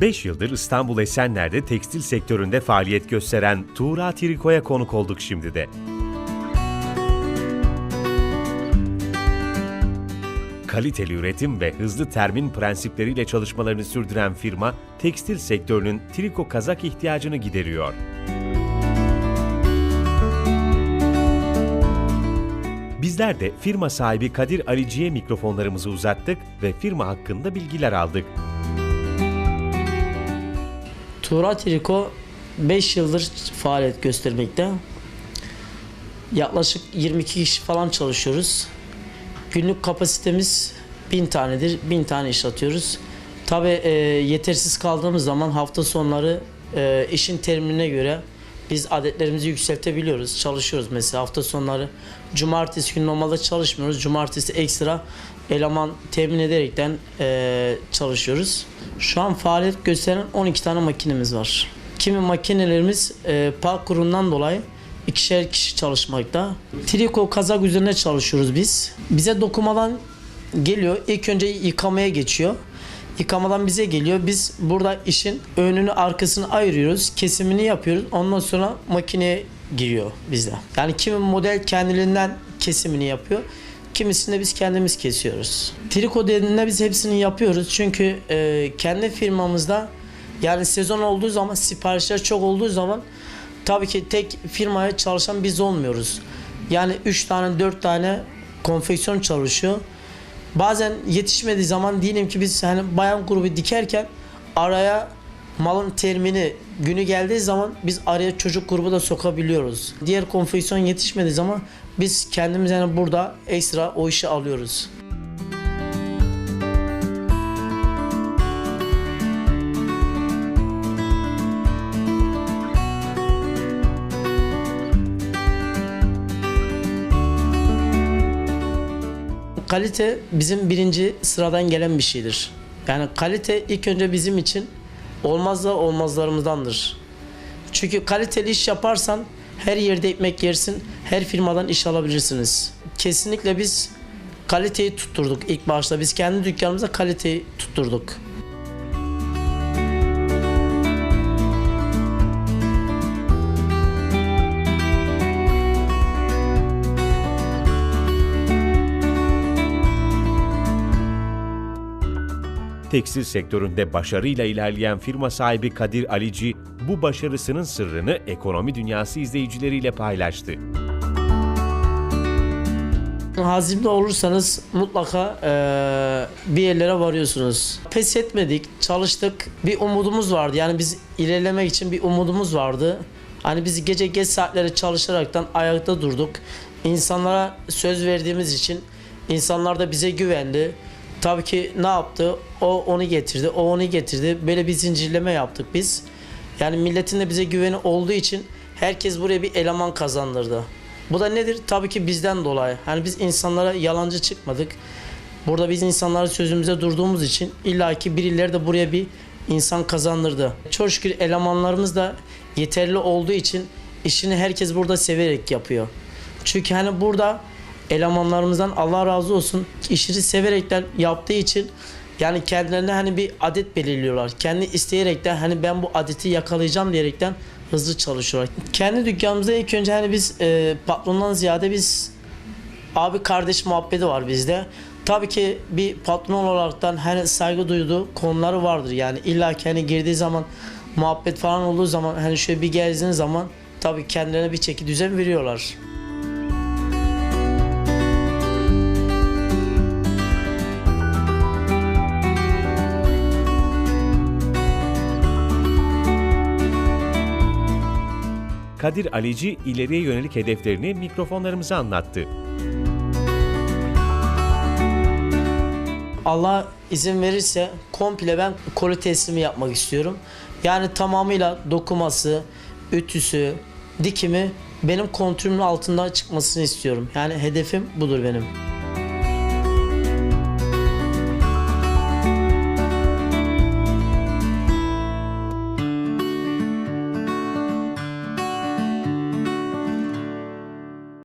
5 yıldır İstanbul Esenler'de tekstil sektöründe faaliyet gösteren Tuğra Triko'ya konuk olduk şimdi de. Kaliteli üretim ve hızlı termin prensipleriyle çalışmalarını sürdüren firma, tekstil sektörünün triko kazak ihtiyacını gideriyor. Bizler de firma sahibi Kadir Alici'ye mikrofonlarımızı uzattık ve firma hakkında bilgiler aldık. Tuğra Triko 5 yıldır faaliyet göstermekte. Yaklaşık 22 kişi falan çalışıyoruz. Günlük kapasitemiz 1000 tanedir. 1000 tane iş atıyoruz. Tabi yetersiz kaldığımız zaman hafta sonları e, işin terimine göre biz adetlerimizi yükseltebiliyoruz. Çalışıyoruz mesela hafta sonları. Cumartesi günü normalde çalışmıyoruz. Cumartesi ekstra eleman temin ederekten e, çalışıyoruz. Şu an faaliyet gösteren 12 tane makinemiz var. Kimi makinelerimiz e, park kurundan dolayı ikişer kişi çalışmakta. Triko kazak üzerine çalışıyoruz biz. Bize dokumadan geliyor. İlk önce yıkamaya geçiyor. Yıkamadan bize geliyor. Biz burada işin önünü arkasını ayırıyoruz. Kesimini yapıyoruz. Ondan sonra makineye giriyor bizde. Yani kimi model kendiliğinden kesimini yapıyor. Kimisini biz kendimiz kesiyoruz. Triko dediğinde biz hepsini yapıyoruz. Çünkü e, kendi firmamızda yani sezon olduğu zaman siparişler çok olduğu zaman tabii ki tek firmaya çalışan biz olmuyoruz. Yani 3 tane 4 tane konfeksiyon çalışıyor. Bazen yetişmediği zaman diyelim ki biz hani bayan grubu dikerken araya malın termini günü geldiği zaman biz araya çocuk grubu da sokabiliyoruz. Diğer konfeksiyon yetişmediği zaman biz kendimiz yani burada ekstra o işi alıyoruz. Kalite bizim birinci sıradan gelen bir şeydir. Yani kalite ilk önce bizim için olmazsa olmazlarımızdandır. Çünkü kaliteli iş yaparsan her yerde ekmek yersin, her firmadan iş alabilirsiniz. Kesinlikle biz kaliteyi tutturduk ilk başta. Biz kendi dükkanımızda kaliteyi tutturduk. Tekstil sektöründe başarıyla ilerleyen firma sahibi Kadir Alici, bu başarısının sırrını ekonomi dünyası izleyicileriyle paylaştı. Hazimde olursanız mutlaka eee, bir yerlere varıyorsunuz. Pes etmedik, çalıştık. Bir umudumuz vardı. Yani biz ilerlemek için bir umudumuz vardı. Hani biz gece geç saatlere çalışaraktan ayakta durduk. İnsanlara söz verdiğimiz için insanlar da bize güvendi. Tabii ki ne yaptı? O onu getirdi, o onu getirdi. Böyle bir zincirleme yaptık biz. Yani milletin de bize güveni olduğu için herkes buraya bir eleman kazandırdı. Bu da nedir? Tabii ki bizden dolayı. Hani biz insanlara yalancı çıkmadık. Burada biz insanlara sözümüze durduğumuz için illaki birileri de buraya bir insan kazandırdı. Çok şükür elemanlarımız da yeterli olduğu için işini herkes burada severek yapıyor. Çünkü hani burada elemanlarımızdan Allah razı olsun işini severekten yaptığı için yani kendilerine hani bir adet belirliyorlar. Kendi isteyerekten hani ben bu adeti yakalayacağım diyerekten hızlı çalışıyorlar. Kendi dükkanımızda ilk önce hani biz e, patrondan ziyade biz abi kardeş muhabbeti var bizde. Tabii ki bir patron olaraktan hani saygı duyduğu konuları vardır. Yani illa ki hani girdiği zaman muhabbet falan olduğu zaman hani şöyle bir geldiğin zaman tabii kendilerine bir çeki düzen veriyorlar. Kadir Alici ileriye yönelik hedeflerini mikrofonlarımıza anlattı. Allah izin verirse komple ben koli teslimi yapmak istiyorum. Yani tamamıyla dokuması, ütüsü, dikimi benim kontrolümün altında çıkmasını istiyorum. Yani hedefim budur benim.